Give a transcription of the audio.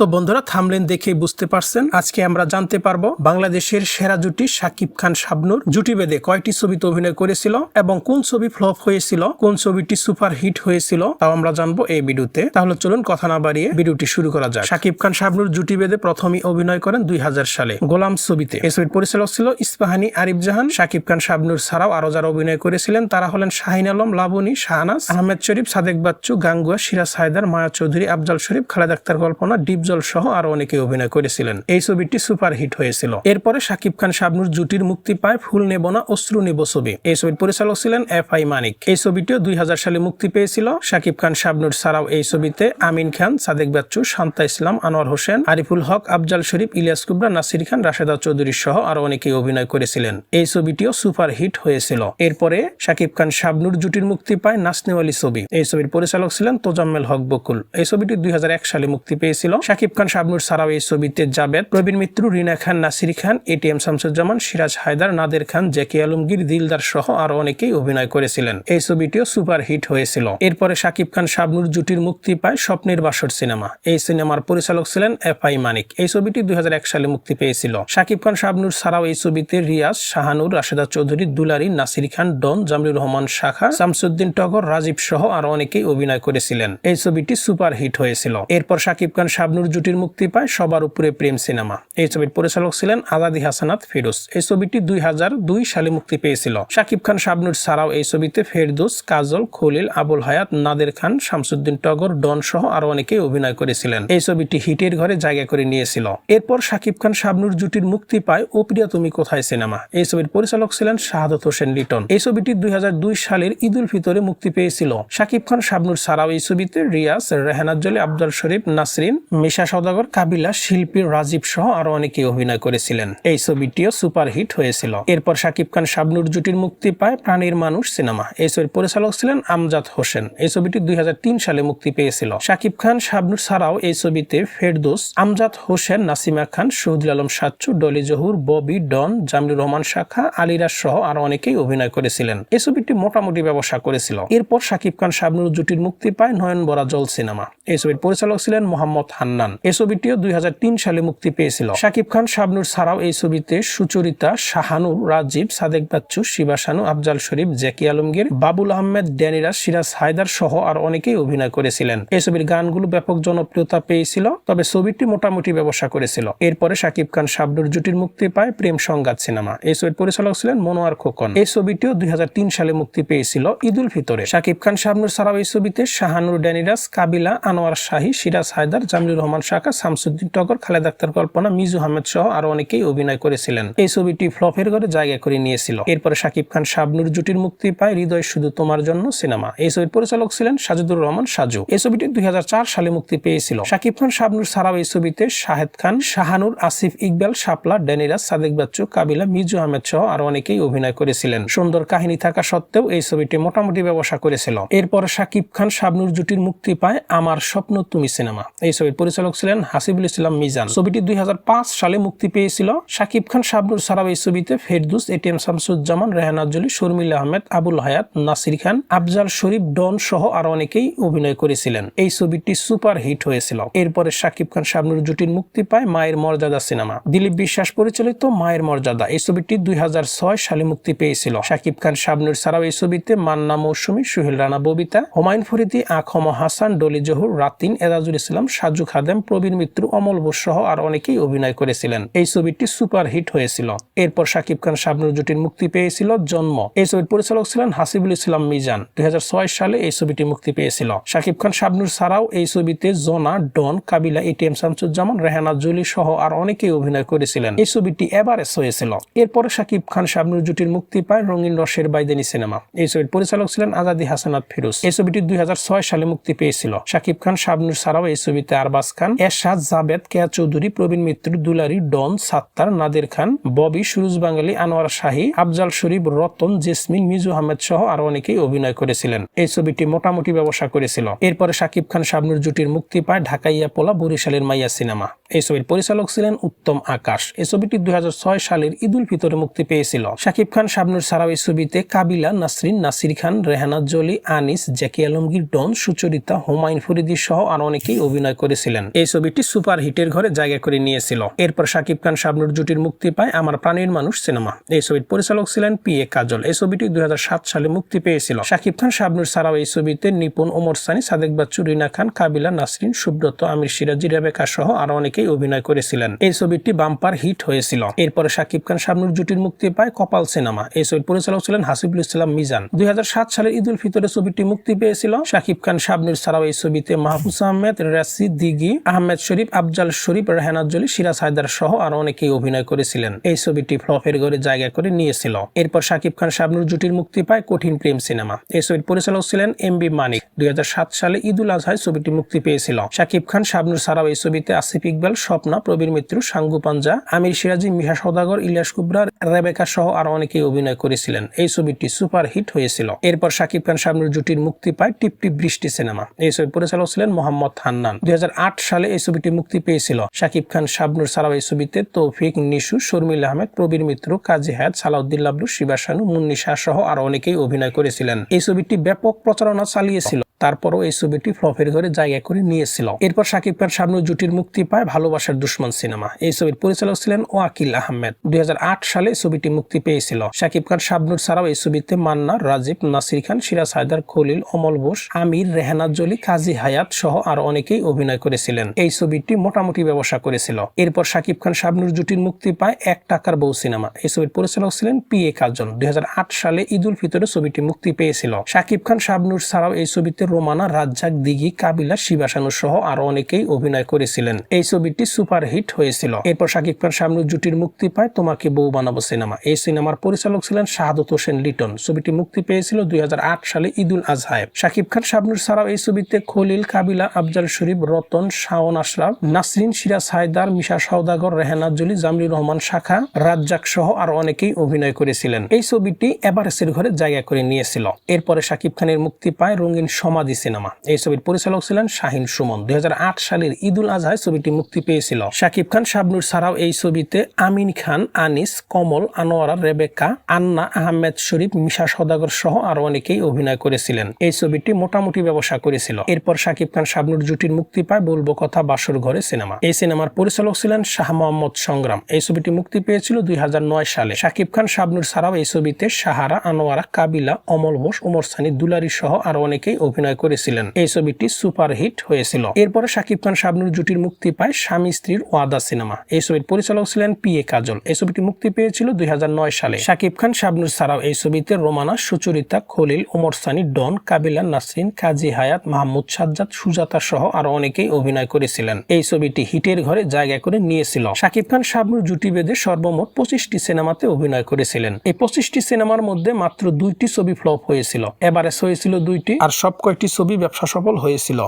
তো বন্ধুরা থামলেন দেখেই বুঝতে পারছেন। আজকে আমরা জানতে পারব বাংলাদেশের সেরা জুটি সাকিব খান শাবনুর। জুটি বেদে কয়টি ছবিতে অভিনয় করেছিল এবং কোন ছবি ফ্লপ হয়েছিল, কোন ছবিটি সুপার হিট হয়েছিল, তাও আমরা জানব এই ভিডিওতে। তাহলে চলুন কথা না বাড়িয়ে ভিডিওটি শুরু করা যাক। সাকিব খান শাবনুর জুটি বেদে প্রথমেই অভিনয় করেন দুই হাজার সালে। গোলাম ছবিতে এই ছবির পরিচালক ছিল ইস্পাহানি আরিফ জাহান। সাকিব খান শাবনুর ছাড়াও আরও যারা অভিনয় করেছিলেন, তারা হলেন শাহিন আলম, লাবনী, শাহনাজ, আহমেদ শরীফ, সাদেক বাচ্চু, গাঙ্গুয়া সিরাজ হায়দার, মায়া চৌধুরী, আফজাল শরীফ, খালেদ আক্তার, কল্পনা ডিপজল সহ আরও অনেকে অভিনয় করেছিলেন। এই ছবিটি সুপার হিট হয়েছিল। এরপরে শাকিব খান শাবনুর জুটির মুক্তি পায় ফুল নেব না, অশ্রু নেব ছবি। এই ছবির পরিচালক ছিলেন এফ আই মানিক। এই ছবিটিও দুই সালে মুক্তি পেয়েছিল। শাকিব খান শাবনুর ছাড়াও এই ছবিতে আমিন খান, সাদেক বাচ্চু, শান্তা ইসলাম, আনোয়ার হোসেন, আরিফুল হক, আফজাল শরীফ, ইলিয়াস কুবরা, নাসির খান, রাশেদা চৌধুরী সহ আরও অনেকে অভিনয় করেছিলেন। এই ছবিটিও সুপার হিট হয়েছিল। এরপরে শাকিব খান শাবনুর জুটির মুক্তি পায় নাসনেওয়ালি ছবি। এই ছবির পরিচালক ছিলেন তোজাম্মেল হক বকুল। এই ছবিটি দুই হাজার এক সালে মুক্তি পেয়েছিল। শাকিব খান, শাবনুর সারাও এই ছবিতে জাবেদ প্রবীণ মিত্র, রিনা খান, নাসির খান এটিএম শামসুজ্জামান, সিরাজ হায়দার, নাদের খান, জেকে আলমগীর, দিলদার সহ আরও অনেকেই অভিনয় করেছিলেন। এই ছবিটিও সুপার হিট হয়েছিল। এরপরে শাকিব খান, শাবনুর জুটির মুক্তি পায় স্বপ্নের বাসর সিনেমা। এই সিনেমার পরিচালক ছিলেন এফ আই মানিক। এই ছবিটি দুই হাজার এক সালে মুক্তি পেয়েছিল। শাকিব খান, শাবনুর ছাড়াও এই ছবিতে রিয়াজ, শাহানুর, রাশেদা চৌধুরী, দুলারি, নাসির খান, ডন জামরুর রহমান শাখা, শামসুদ্দিন টগর, রাজীব সহ আরও অনেকেই অভিনয় করেছিলেন। এই ছবিটি সুপার হিট হয়েছিল। এরপর শাকিব খান, শাবনুর জুটির মুক্তি পায় সবার উপরে প্রেম সিনেমা। এই ছবির পরিচালক ছিলেন আজাদি হাসানাত ফিরোজ এই ছবিটি দুই সালে মুক্তি পেয়েছিল। শাকিব খান, শাবনুর ছাড়াও এই ছবিতে ফেরদোস, কাজল, খলিল, আবুল হায়াত, নাদের খান, শামসুদ্দিন টগর, ডন সহ আরও অনেকেই অভিনয় করেছিলেন। এই ছবিটি হিটের ঘরে জায়গা করে নিয়েছিল। এরপর শাকিব খান, শাবনুর জুটির মুক্তি পায় ও প্রিয়া তুমি কোথায় সিনেমা। এই ছবির পরিচালক ছিলেন শাহাদত হোসেন লিটন। এই ছবিটি দুই হাজার দুই সালের ঈদ উল ফিতরে মুক্তি পেয়েছিল। শাকিব খান, শাবনুর ছাড়াও এই ছবিতে রিয়াজ, রেহানাজ্জলি, আব্দুল শরীফ, নাসরিন মিশা সদাগর কাবিলা, শিল্পী রাজীব সহ আরও অনেকে অভিনয় করেছিলেন। এই ছবিটিও সুপার হিট হয়েছিল। এরপর শাকিব খান শাবনুর জুটির মুক্তি পায় প্রাণীর মানুষ সিনেমা। এই ছবির পরিচালক ছিলেন আমজাদ হোসেন। এই ছবিটি দুই সালে মুক্তি পেয়েছিল। শাকিব খান, শাবনুর ছাড়াও এই ছবিতে Ferdous, Amjad Hossain, Nasima Khan Shahidul Alam Sachchu, Dolly Johur, Bobby Don জামরুর Rahman শাখা, আলিরাজ সহ আরও অনেকেই অভিনয় করেছিলেন। এই ছবিটি মোটামুটি ব্যবসা করেছিল। এরপর শাকিব খান শাবনুর জুটির মুক্তি পায় নয়ন বরা জল সিনেমা। এই ছবির পরিচালক ছিলেন মোহাম্মদ হান্নান এই ছবিটিও দুই হাজার তিন সালে মুক্তি পেয়েছিল। শাকিব খান, শাবনুর ছাড়াও এই ছবিতে সুচরিতা, শাহানুর, রাজীব, সাদেক বাচ্চু শিবাসানু আফজাল শরীফ জ্যাকি আলমগীর, বাবুল আহমেদ, ড্যানিরাজ, সিরাজ হায়দার সহ আর অনেকেই অভিনয় করেছিলেন। এই ছবির গানগুলো ব্যাপক জনপ্রিয়তা পেয়েছিল, তবে ছবিটি মোটামুটি ব্যবসা করেছিল। এরপরে শাকিব খান, শাবনুর জুটির মুক্তি পায় প্রেম সংঘাত সিনেমা। এই ছবির পরিচালক ছিলেন মনোয়ার খোকন। এই ছবিটিও দুই হাজার তিন সালে মুক্তি পেয়েছিল ঈদ উল ফিতরে। শাকিব খান, শাবনুর ছাড়াও এই ছবিতে শাহানুর, ড্যানিরাজ, কাবিলা, আনোয়ার শাহী, সিরাজ হায়দার জামিলুর রহমান শাখা শামসুদ্দিন টগর, খালেদ আক্তার কল্পনা, মিজু আহমেদ সহ আরও অনেকেই অভিনয় করেছিলেন। এই ছবিটি ফ্লপের ঘরে জায়গা করে নিয়েছিল। এরপরে শাকিব খান শাবনুর জুটির মুক্তি পায় হৃদয় শুধু তোমার জন্য সিনেমা। এই ছবির পরিচালক ছিলেন সাজিদুর রহমান সাজু। এই ছবিটি দুই সালে মুক্তি পেয়েছিল। শাকিব খান শাবনুর ছাড়াও এই ছবিতে শাহেদ খান, শাহানুর, আসিফ ইকবাল, শাপলা ড্যানিরাজ সাদেক বাচ্চু, কাবিলা, মিজু আহমেদ সহ আরও অনেকেই অভিনয় করেছিলেন। সুন্দর কাহিনী থাকা সত্ত্বেও এই ছবিটি মোটামুটি ব্যবসা করেছিল। এরপর শাকিব খান শাবনুর জুটির মুক্তি পায় আমার স্বপ্ন তুমি সিনেমা। এই ছবির পরিচালক ছিলেন হাসিবুল ইসলাম মিজান। ছবিটি দুই হাজার পাঁচ সালে মুক্তি পেয়েছিল। শাকিব খান, শাবনুর ছাড়াও এই ছবিতে ফেরদুস এটিএম শামসুজ্জামান রেহানাজ্জলি শর্মিলা আহমেদ, আবুল হায়াত, নাসির খান, আফজাল শরীফ, ডন সহ আরও অনেকেই অভিনয় করেছিলেন। এই ছবিটি সুপার হিট হয়েছিল। এরপরে শাকিব খান, শাবনুর, জুটির মুক্তি পায় মায়ের মর্যাদা সিনেমা। দিলীপ বিশ্বাস পরিচালিত মায়ের মর্যাদা, এই ছবিটি দুই হাজার ছয় সালে মুক্তি পেয়েছিল। শাকিব খান, শাবনুর ছাড়াও এই ছবিতে মান্না মৌসুমী, সুহেল রানা, ববিতা, হুমায়ুন ফরিদি, আখম হাসান, ডলি জহুর, রাতিন, এজাজুল ইসলাম, সাজু খাদেম প্রবীণ মিত্র, অমল বোস সহ আর অনেকেই অভিনয় করেছিলেন। এই ছবিটি সুপার হিট হয়েছিল। এরপর শাকিব খান, শাবনুর জুটির মুক্তি পেয়েছিল জন্ম। এই ছবির পরিচালক ছিলেন হাসিবুল ইসলাম মিজান। দুই সালে এই ছবিটি মুক্তি পেয়েছিল। শাকিব খান, শাবনুর ছাড়াও এই ছবিতে জোনা, ডন, কাবিলা, এটিএম, শামসুজ্জামান, রেহানা জুলি সহ আর অনেকেই অভিনয় করেছিলেন। এই ছবিটি এভারেস্ট হয়েছিল। এরপরে শাকিব খান, শাবনুর জুটির মুক্তি পায় রঙিন রসের বাইদানি সিনেমা। এই ছবির পরিচালক ছিলেন আজাদি হাসানাত ফিরোজ। এই ছবিটি দুই হাজার ছয় সালে মুক্তি পেয়েছিল। শাকিব খান, শাবনুর ছাড়াও এই ছবিতে আরবাস খান, এরশাদ জাবেদ, কেয়া চৌধুরী, প্রবীণ মিত্র, দুলারি, ডন, সাত্তার, নাদের খান, ববি, সুরুজ বাঙালি, আনোয়ার শাহী, আফজাল শরীফ, রতন, জেসমিন, মিজু আহমেদ সহ আরও অনেকেই অভিনয় করেছিলেন। এই ছবিটি মোটামুটি ব্যবসা করেছিল। এরপরে শাকিব খান শাবনুর জুটির মুক্তি পায় ঢাকাইয়া পোলা বরিশালের মাইয়া সিনেমা। এই ছবির পরিচালক ছিলেন উত্তম আকাশ। এই ছবিটি দুই হাজার ছয় সালের ঈদ উল ফিতরে মুক্তি পেয়েছিল। শাকিব খান শাবনুর ছাড়াও এই ছবিতে Kabila, Nasrin, Nasir Khan, Rehana Jolly, Anis Jackie Alamgir, Don, Suchorita, Humayun Faridi সহ আরও অনেকেই অভিনয় করেছিলেন। এই ছবিটি সুপার হিটের ঘরে জায়গা করে নিয়েছিল। এরপর শাকিব খান শাবনুর জুটির মুক্তি পায় আমার প্রাণীর মানুষ সিনেমা। এই ছবির পরিচালক ছিলেন পি এ কাজল। এই ছবিটি দুই হাজার সাত সালে মুক্তি পেয়েছিল। শাকিব খান শাবনুর ছাড়াও এই ছবিতে নিপুণ ওমর সানি, সাদেক বাচ্চু, রিনা খান, কাবিলা নাসরিন, সুব্রত, আমির সিরাজি রেবেকা সহ আরও অনেকেই অভিনয় করেছিলেন। এই ছবিটি বাম্পার হিট হয়েছিল। এরপরে শাকিব খান শাবনুর জুটির মুক্তি পায় কপাল সিনেমা। এই ছবির পরিচালক ছিলেন হাসিবুল ইসলাম মিজান। দুই সালের ঈদ উল ফিতরে ছবিটি মুক্তি পেয়েছিল। শাকিব খান শাবনুর ছাড়াও এই ছবিতে মাহফুজ আহমেদ রাসি দিগি আহমেদ শরীফ, আফজাল শরীফ রেহানাজ জলি সিরাজ হায়দার সহ আরও অনেকেই অভিনয় করেছিলেন। এই ছবিটি ফ্লপের ঘরে জায়গা করে নিয়েছিল। এরপর শাকিব খান শাবনুর জুটির মুক্তি পায় কঠিন প্রেম সিনেমা। এই ছবির পরিচালক ছিলেন এম বি মানিক। দুই সালে ঈদ উল আজহায় ছবিটি মুক্তি পেয়েছিল। শাকিব খান শাবনুর ছাড়াও এই ছবিতে আসিফ ইকবাল, স্বপ্না, প্রবীর মিত্র, সাঙ্গু পাঞ্জা, আমির সিরাজি মিহা সৌদাগর ইলিয়াস কুবরা, রেবেকা সহ আরও অনেকেই অভিনয় করেছিলেন। এই ছবিটি সুপার হিট হয়েছিল। এরপর শাকিব খান শাবনুর জুটির মুক্তি পায় টিপটি বৃষ্টি সিনেমা। এই ছবির পরিচালক ছিলেন মোহাম্মদ হান্নান। দুই সালে এই ছবিটি মুক্তি পেয়েছিল। শাকিব খান, শাবনুর ছাড়াও এই ছবিতে তৌফিক, নিশু, শর্মিল আহমেদ, প্রবীর মিত্র, কাজী হায়াত, সালাউদ্দিন লাবলু শিবাসানু মুন্নি শাহ সহ আরও অনেকেই অভিনয় করেছিলেন। এই ছবিটি ব্যাপক প্রচারণা চালিয়েছিল। তারপরও এই ছবিটি ফ্লপের ঘরে জায়গা করে নিয়েছিল। এরপর শাকিব খান, শাবনুর জুটির মুক্তি পায় ভালোবাসার দুশ্মন সিনেমা। এই ছবির পরিচালক ছিলেন ওয়াকিল আহমেদ। দুই হাজার আট সালে ছবিটি মুক্তি পেয়েছিল। শাকিব খান, শাবনুর ছাড়াও এই ছবিতে মান্না, রাজীব, নাসির খান সিরাজ হায়দার, খলিল, অমল বোস আমির রেহানাজ জলি, কাজী হায়াত সহ আরও অনেকেই অভিনয় করেছিলেন। এই ছবিটি মোটামুটি ব্যবসা করেছিল। এরপর শাকিব খান শাবনুর জুটির মুক্তি পায় এক টাকার বউ সিনেমা। এই ছবির পরিচালক ছিলেন পি এ কাজল। দুই সালে ঈদ উল ফিতরে ছবিটি মুক্তি পেয়েছিল। শাকিব খান শাবনুর ছাড়াও এই ছবিতে রোমানা, রাজ্জাক, দিঘি, কাবিলা শিবাসানু সহ আরও অনেকেই অভিনয় করেছিলেন। এই ছবিটি সুপার হিট হয়েছিল। এরপর শাকিব খান শাবনুর জুটির মুক্তি পায় তোমাকে বউ বানাবো সিনেমা। এই সিনেমার পরিচালক ছিলেন শাহাদত হোসেন লিটন। ছবিটি মুক্তি পেয়েছিল দুই হাজার আট সালে ঈদুল আজহায়। শাকিব খান শাবনুর ছাড়াও এই ছবিতে খলিল, কাবিলা, আফজাল শরীফ, রতন শাওন আশরাফ নাসরিন সিরাজ হায়দার মিশা সৌদাগর রেহানাজ জলি জামরুর রহমান শাখা, রাজ্জাক সহ আরও অনেকেই অভিনয় করেছিলেন। এই ছবিটি এভারেস্টের ঘরে জায়গা করে নিয়েছিল। এরপরে শাকিব খানের মুক্তি পায় রঙিন সমাধি সিনেমা। এই ছবির পরিচালক ছিলেন শাহিন সুমন। দুই সালের ঈদুল আজহায় ছবিটি মুক্তি পেয়েছিল। শাকিব খান, শাবনুর ছাড়াও এই ছবিতে আমিন খান, আনিস, কমল, আনোয়ারা, রেবেকা, আন্না আহমেদ শরীফ, মিশা সদাগর সহ আরও অনেকেই অভিনয় করেছিলেন। এই ছবিটি মোটামুটি ব্যবসা করেছিল। এরপর শাকিব খান, শাবনুর জুটির মুক্তি পায় বলব কথা বাসর ঘরে সিনেমা। এই সিনেমার পরিচালক ছিলেন শাহ মোহাম্মদ সংগ্রাম। এই ছবিটি মুক্তি পেয়েছিল দুই হাজার নয় সালে। শাকিব খান, শাবনুর ছাড়াও এই ছবিতে সাহারা আনোয়ারা, কাবিলা, অমল বোস উমর সানি, দুলারি সহ আরও অনেকেই অভিনয় করেছিলেন। এই ছবিটি সুপার হিট হয়েছিল। এরপরে শাকিব খান, শাবনুর জুটির মুক্তি পায় স্বামী স্ত্রীর ওয়াদা সিনেমা। এই ছবির পরিচালক ছিলেন পি এ কাজল। এই ছবিটি মুক্তি পেয়েছিল দুই হাজার নয় সালে। শাকিব খান, শাবনুর ছাড়াও এই ছবিতে রোমানা, সুচরিতা, খলিল, ওমর সানি, ডন, কাবিলা, নাসরিন, কাজী হায়াত, মাহমুদ সাজ্জাদ, সুজাতা সহ আরও অনেকেই অভিনয় করেছিলেন। এই ছবিটি হিটের ঘরে জায়গা করে নিয়েছিল। শাকিব খান শাবনুর জুটি বেঁধে সর্বমোট পঁচিশটি সিনেমাতে অভিনয় করেছিলেন। এই পঁচিশটি সিনেমার মধ্যে মাত্র দুইটি ছবি ফ্লপ হয়েছিল। এবারে হয়েছিল দুইটি আর সব কয়েকটি ছবি ব্যবসা সফল হয়েছিল।